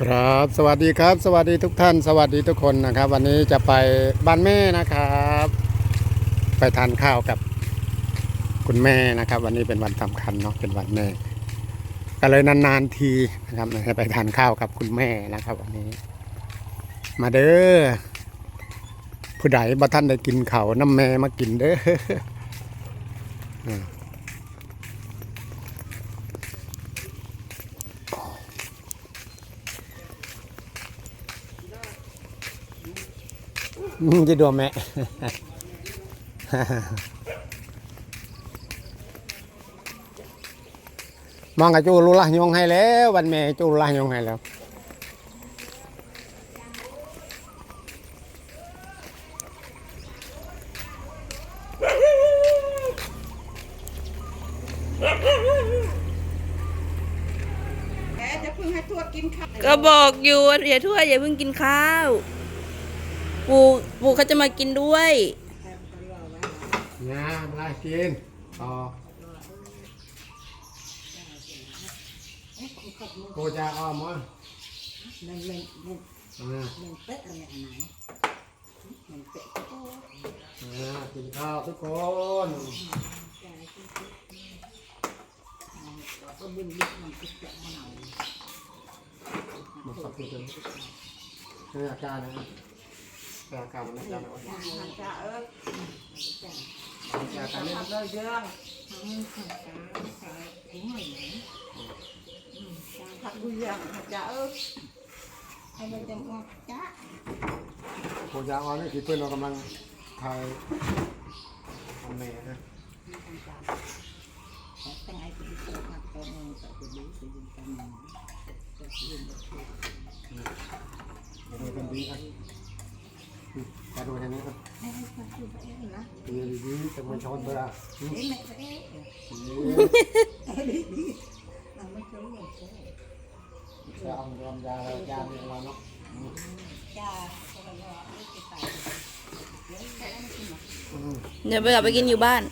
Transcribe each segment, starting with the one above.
ครับสวัสดีครับ สวัสดีทุกท่าน สวัสดีทุกคนนะครับ วันนี้จะไปบ้านแม่นะครับ ไปทานข้าวกับคุณแม่นะครับ วันนี้เป็นวันสำคัญเนาะเป็นวันแม่ก็เลยนานๆทีนะครับให้ไปทานข้าวกับคุณแม่นะครับ วันนี้ มาเด้อผู้ใดบ่ท่านได้กินเขาน้ำแม่มากินเด้อ อืม อืม จะดูแม่มองกับจูรุละยงให้แล้ว วันแม่จูรุละยงให้แล้วแกจะเพิ่งให้ทวดกินข้าวก็บอกอยู่อย่าทั่วอย่าเพิ่งกินข้าว ปู่ปู่เขาจะมากินด้วยงามากินต่อกูจะอ้อมมั้งมันมันมันอ่ามันเป๊ะอะไรอันไหนมันเป๊ะโอ้อ่ากินข้าวทุกคนก็บินบินมันติดแบบมันเอามาสับกันนี่อาการนะ อาการมันอาการอะไรมันจะเอออาการนี้ทำเลยเรื่องทำข้าวสารข้าวถุงหน่อยทำดูอย่างจะเออให้มันจะงอกจ้ากูจะอ้อมนี่คือเพื่อนเรากำลังถ่ายทำแม่นะตั้งไอ้ที่เกิดมาตอนนึงแต่จะดูสิยังกันจะยืนมาดูกันดีครับ มาดูทางนี้ครับดูไปเองนะดีดีจะมาชนเบอร์เอ้ยไม่เอ้ยเอ้ยดีเราไม่เคยเห็นเอ้ยจะเอารวมยาเรายาเนี่ยเราเนาะจ้าเพราะว่าไม่ติดไปเดี๋ยวไปกลับไปกินอยู่บ้าน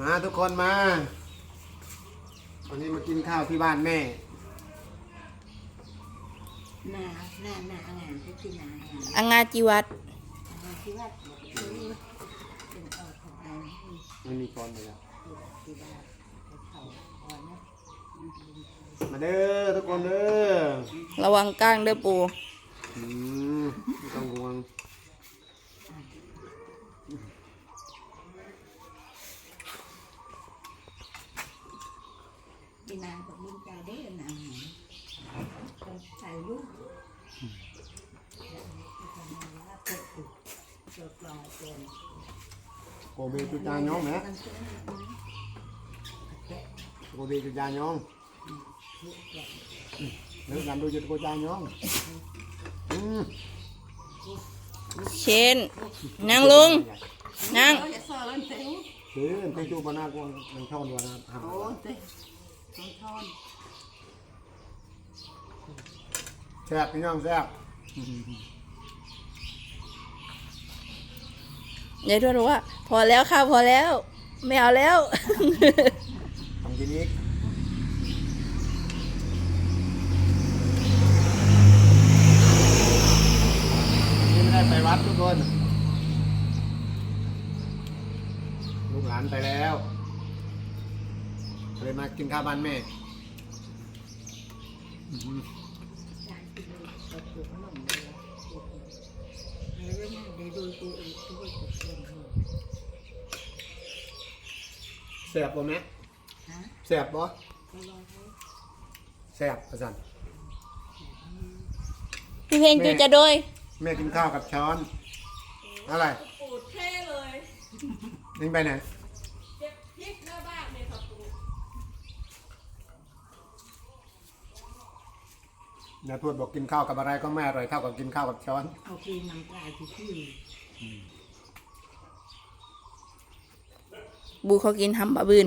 มาทุกคนมา วันนี้มากินข้าวที่บ้านแม่ น้าหน้าหน้าอ่างที่ที่หน้าอ่างอังงาจีวัดอ่างที่ว่าเป็นออกของอันที่ไม่มีก้อนเลยอะที่ว่าเขาอ่อนนะมาเด้อทุกคนเด้อระวังก้างเด้อปู่อืมไม่ต้องห่วงที่นางกับลุงใจได้นางใส่ลูกเปิดเปิดกล่องเปิด โกเบจุจานยองไหมโกเบจุจานยองเนื้อกันดูจุดโกจานยองอืมเชนนั่งลุงนั่งจะสอนเต้เฮ้ยเตจูปนากวงมันช่อนวนะหาโอ้เต้ต้องทอน แซ่บพี่น้องแซ่บ ยายทวดบอกว่า พอแล้วค่ะพอแล้ว ไม่เอาแล้ว ทำกินอีกนี่ไม่ได้ไปวัดทุกคน ลูกหลานไปแล้วเลยมากินข้าวบ้านแม่อื้อหือ จานที่เราถูกขนมเลยแล้วเดี๋ยวดูตัวเองตัวเองตัวเอง แซ่ บบ่แม่ฮะแซ่บบ่ก็รอให้แซ่บประสันพี่เพลงจูจะโดยแม่กินข้าวกับช้อน อะไรปูดเท่เลยนี่ไปไหนเจ็บพริกหน้าบ้านเลยค่ะปูนาทวดบอกกินข้าวกับอะไรก็ไม่อร่อยเท่ากับกินข้าวกับช้อน เอาคืนน้ำปลาที่ที่ บูเขากินทำบะบืน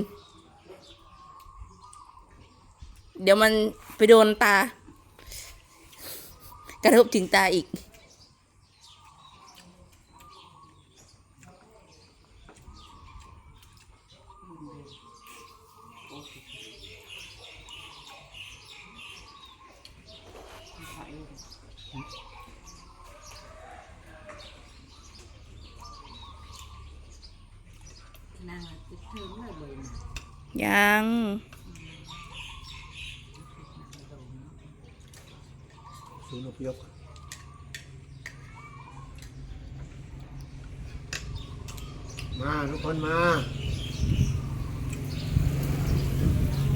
เดี๋ยวมันไปโดนตา กระทบถึงตาอีก เนางติดเทอมเลยบ่อยนะ ยัง ศูนย์อพยพ มาทุกคนมา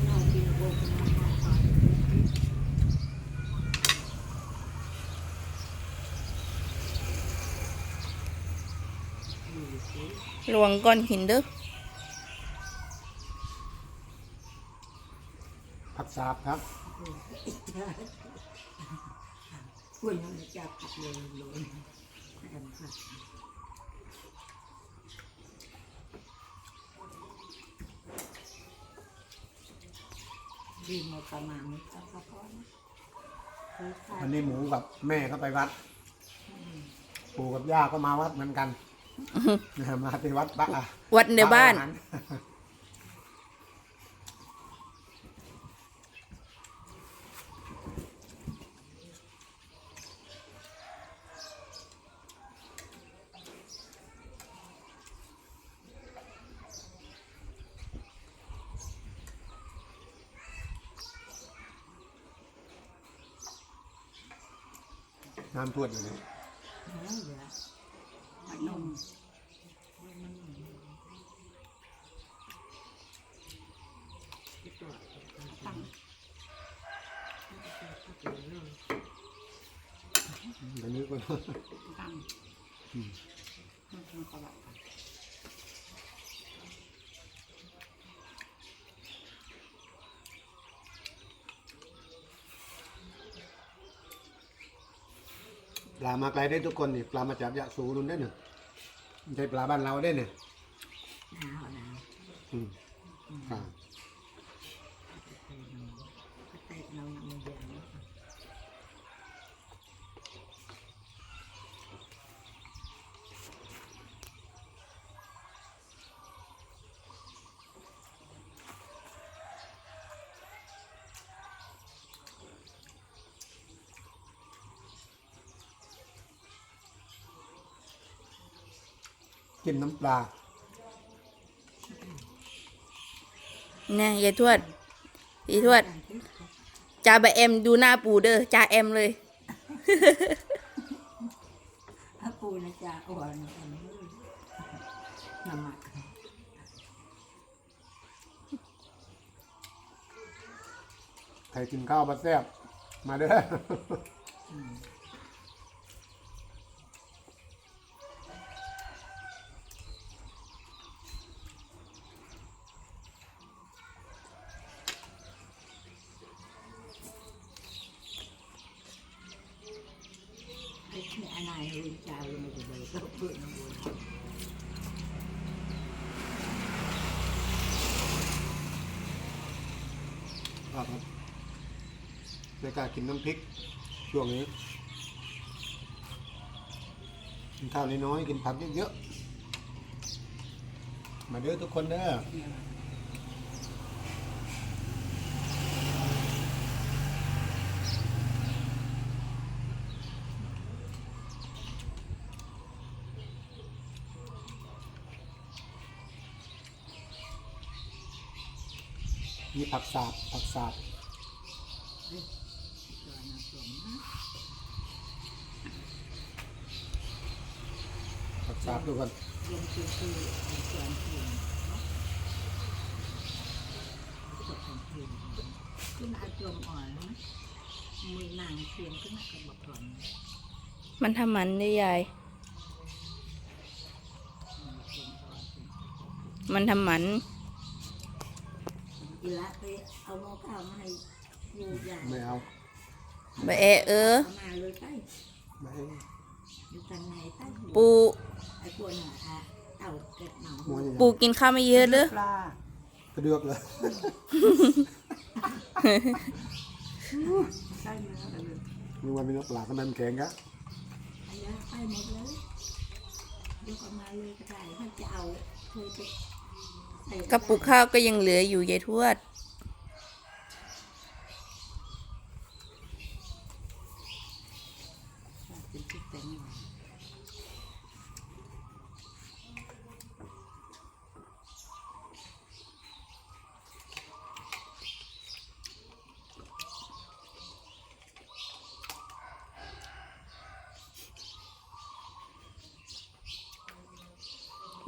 เรากินโบกมาก่อนระวังก้อนหินเด้อผักสาบครับคุณยังไม่จับผัดเลยเลยแอมผั ดดีมาประมาณนี้ก็พอนะเคยทาวันนนี้หมูกับแม่เขาไปวัด ปู่กับย่าก็มาวัดเหมือนกันมาที่วัดบ้าวัดในบ้าน น้ำท่วมอยู่เลยเหลือมันนมตั้งอันนี้ก็ตั้งมันก็แบบ ปลามาไกลได้ทุกคนนี่ปลามาจากยะสูรุนได้หนึ่งใช่ปลาบ้านเราได้เนี่ย หนาวหนาว อืมอ่า ก็เตะเราไม่เยอะนะ กินน้ำปลาเนี่ยยายทวดยายทวดจ่าบะเอ็มดูหน้าปู่เด้อจ่าเอ็มเลยถ้าปูนะจ๊ะอ่อนกันน้ำมันใครกินข้าวมาแซ่บมาเด้อ ไอ้ที่อะไรรุ่นเจ้าเลยไม่ได้ก็เพื่อนน้ำบุญ ครับไม่กล้ากิ น้ำพริก ช่วงนี้ กินข้าวน้อยๆกินผักเยอะๆ มาเด้อทุกคนเด้อ มีผักสาบผักสาบ ตัวน้ำส้มนะ ผัก สาบทุกคนเย็นคือคือเป็นส่วนที่สดของคืนขึ้นอาจมอ่อนนะมือนางเทียนขึ้นมากระบอกถอนมันทำหมันได้ยาย มันทำหมันอีละไปเอาหม้อข้าวมาให้ยูใหญ่ไม่เอาบะเอะเออเอามาเลยใต้ไม่ใปูกน่ะอะเอาเก็บหนองมวยอย่างปู่กินข้าวไม่เยอะเด้อปลากระเดือกเลยใต้เนื้อกันเลยมีวันมีนกปลาทำไมมันแข็งกะอันนี้ใต้หมดเลยยกออกมาเลยก็ได้ถ้าจะเอาเคยไปใส่กระปุกข้าวก็ยังเหลืออยู่ยายทวด เ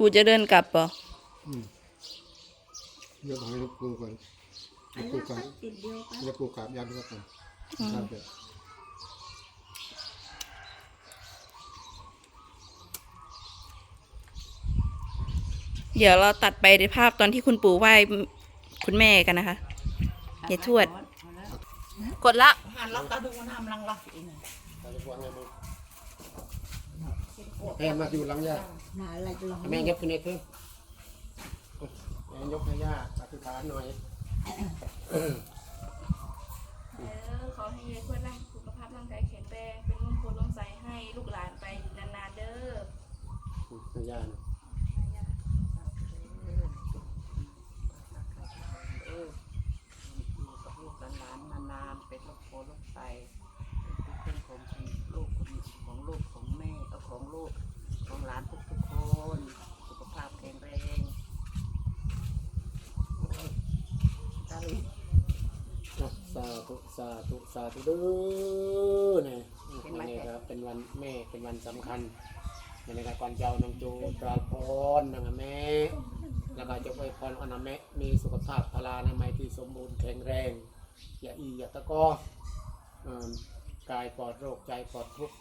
กูจะเดินกลับป่ะเดี๋ยวให้ลูกปูก่อนอันลูกปูนั้นกราบติดเดียวกันเดี๋ยวปูกราบยันก็ก่อนครับเดี๋ยวเดี๋ยวเราตัดไปในภาพตอนที่คุณปู่ไหว้คุณแม่กันนะคะยายทวด กดละหันล็อกตาดูมันทำลังล็อกอีกหน่อย ตาจะวางไงมึง แม่มาอยู่หลังย่าหนาอะไรจะลองแม่ยกขึ้นเองเพิ่มแม่ยกให้ย่าอธิษฐานหน่อยขอให้ยายทวดร่างสุขภาพร่างกายแข็งแรงเป็นร่มโพล่มใสให้ลูกหลานไปนานๆเด้อให้ย่าหน่อยเอออยู่กับลูกหลานๆนานๆเป็นลูกโพลูกไตเป็นของลูกของลูกของแม่ก็ ของลูกของหลานทุกๆคน สุขภาพแข็งแรงตาลุยอะสาธุสาธุสาธุเด้อเนี่ยวันนี้ครับเป็นวันแม่เป็นวันสำคัญในในการเจ้าน้องจูตราพรนะแม่ แล้วก็จะไว้พรอนาแม่มีสุขภาพพลานามัยที่สมบูรณ์แข็งแรง อย่าอีอย่าตะกออ่ากายปลอดโรคใจปลอดทุกข์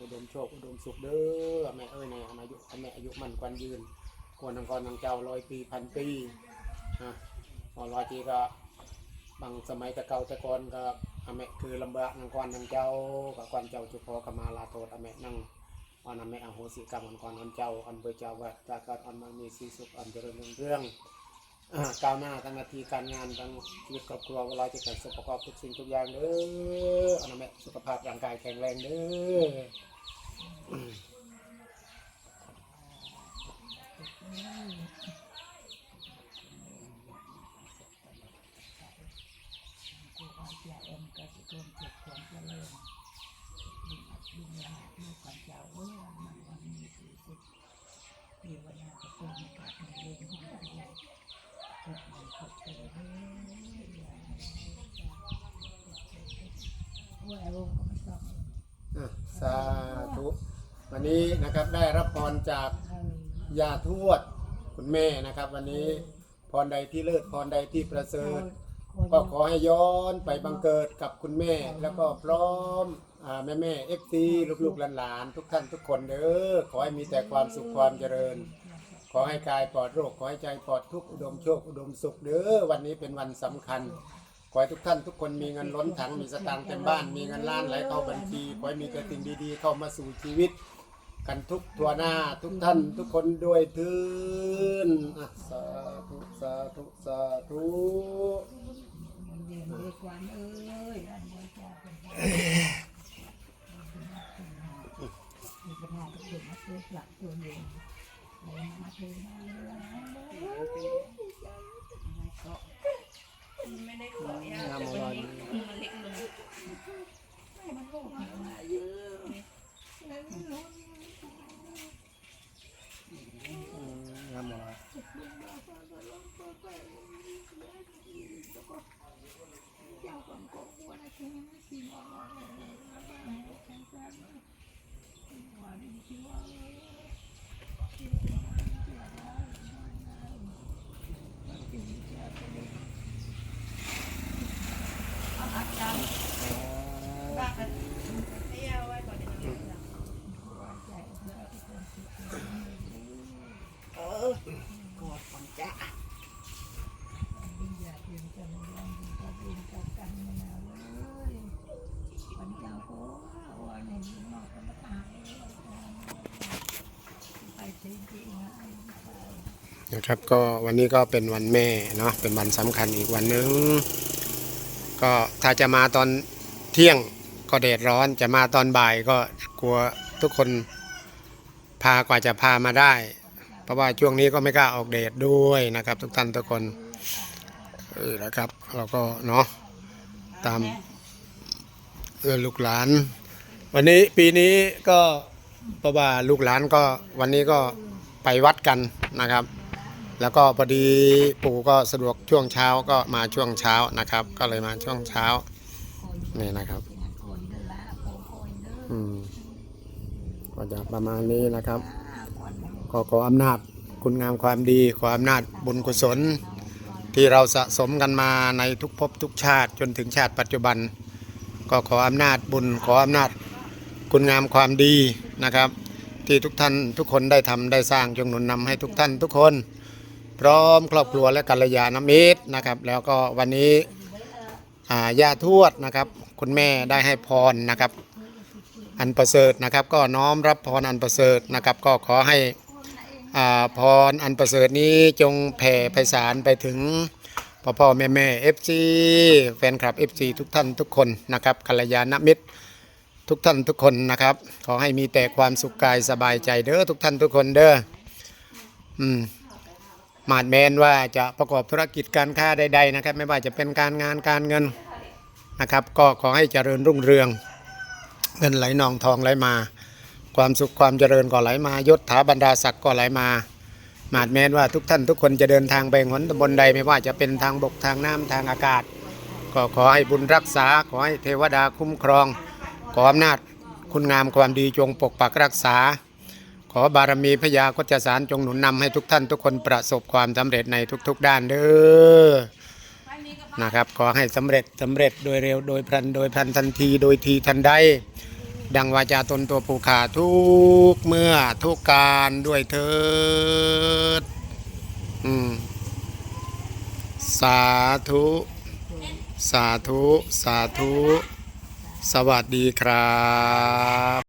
อุดมโชคอุดมสุขเด้อแม่เอ้ยในอายุแม่อายุมันกวันยืนควรนังกรนังเจ้าร้อยปีพันปีอะพอร้อยปีก็บางสมัยต่เก่าต่ก่อนก็อาแม่คือลำบากนังกรนังเจ้ากับกวนเจ้าจุพอกมาลาโทษอาแม่นั่งอันอาแม่อโหสิกรรมอันกรอันเจ้าอันเบอเจ้าวัดจาการอันมันมีสีสุขอันเจริญเรื่องอ่าก้าวหน้าทั้งนาทีการงานทั้งชีวิตครอบครัวเวลาจะเกิดสุขภาพทุกสิ่งทุกอย่างเด้ออ ภาพร่างกายแข็งแรงเด้อาธุวันนี้นะครับได้รับพรจากยาทวดคุณแม่นะครับ วันนี้พรใดที่เลิศพรใดที่ประเสริฐ ก็ขอให้ย้อนไปบังเกิดกับคุณแม่ แล้วก็พร้อมแม่แม่เอฟซีลูกๆหลานๆทุกท่านทุกคนเด้อขอให้มีแต่ความสุขความเจริญ ขอให้กายปลอดโรคขอให้ใจปลอดทุกข์อุดมโชคอุดมสุขเด้อวันนี้เป็นวันสำคัญ ขอให้ทุกท่านทุกคนมีเงินล้นถังมีสตางค์เต็มบ้าน มีเงินล้านไหลเข้าบัญชีขอให้มีแต่สิ่งดีๆ เข้ามาสู่ชีวิต กันทุกทัวหน้าทุกท่านทุกคนด้วยทืนอะสาธุสาธุสาธุเรียนด้วยความเอ้ยอันนี้จะเป็นมีปัญหากับเด็กมาตัวหลักตัวเองเลยมาตัวมาเลย ไม่ได้ขอยาแต่วันนี้มันเล็กลงงามหมดให้ยาไว้ก่อนเดี๋ยวเราจะ กอดของจ้าอย่าเปลี่ยนกันยังก็เปลี่ยนกันกันมาเลยวันเจ้าโอ้วันนี้นอกกันมาตายไปจริงๆนะ นะครับก็วันนี้ก็เป็นวันแม่เนาะเป็นวันสำคัญอีกวันหนึง ก็ถ้าจะมาตอนเที่ยงก็แดดร้อนจะมาตอนบ่ายก็กลัวทุกคนพากว่าจะพามาได้ เพราะว่าช่วงนี้ก็ไม่กล้าออกเดทด้วยนะครับ ทุกท่านทุกคนเออนะครับเราก็เนาะตามเออลูกหลาน วันนี้ปีนี้ก็เพราะว่าลูกหลานก็วันนี้ก็ไปวัดกันนะครับ แล้วก็พอดีปู่ก็สะดวกช่วงเช้าก็มาช่วงเช้านะครับ ก็เลยมาช่วงเช้านี่นะครับอืมก็จะประมาณนี้นะครับขอขออำนาจคุณงามความดีขออำนาจบุญกุศล ที่เราสะสมกันมาในทุกภพทุกชาติจนถึงชาติปัจจุบัน ก็ขออำนาจบุญขออำนาจคุณงามความดีนะครับ ที่ทุกท่านทุกคนได้ทำได้สร้างจงหนุนนำให้ทุกท่านทุกคน พร้อมครอบครัวและกัลยาณมิตรนะครับ แล้วก็วันนี้อ่าย่าทวดนะครับ คุณแม่ได้ให้พรนะครับ อันประเสริฐนะครับ ก็น้อมรับพรอันประเสริฐนะครับ ก็ขอให้อ่าพรอันประเสริฐนี้จงแผ่ไพศาลไปถึงพ่อพ่อแม่แม่เอฟซีแฟนคลับเอฟซีทุกท่านทุกคนนะครับกัลยาณมิตรทุกท่านทุกคนนะครับ ขอให้มีแต่ความสุขกายสบายใจเด้อทุกท่านทุกคนเด้ออืม มาดแมนว่าจะประกอบธุรกิจการค้าใด ๆนะครับ ไม่ว่าจะเป็นการงานการเงินนะครับ ก็ขอให้เจริญรุ่งเรือง เงินไหลนองทองไหลมา ความสุขความเจริญก็ไหลมายศถาบรรดาศักดิ์ก็ไหลมามาดแมนว่าทุกท่านทุกคนจะเดินทางไปหนตำบลใด ไม่ว่าจะเป็นทางบกทางน้ำทางอากาศ ก็ขอให้บุญรักษา ขอให้เทวดาคุ้มครอง ขออำนาจคุณงามความดีจงปกปักรักษา อบารมีพญาโคจสารจงหนุนนำให้ทุกท่านทุกคนประสบความสำเร็จในทุกๆด้านเด้อนะครับขอให้สำเร็จสำเร็จโดยเร็วโดยพลันโดยพลันทันทีโดยทีทันใดดังวาจาตนตัวผูขาทุกเมื่อทุกการด้วยเถิดสาธุ สาธุ สาธุ สวัสดีครับ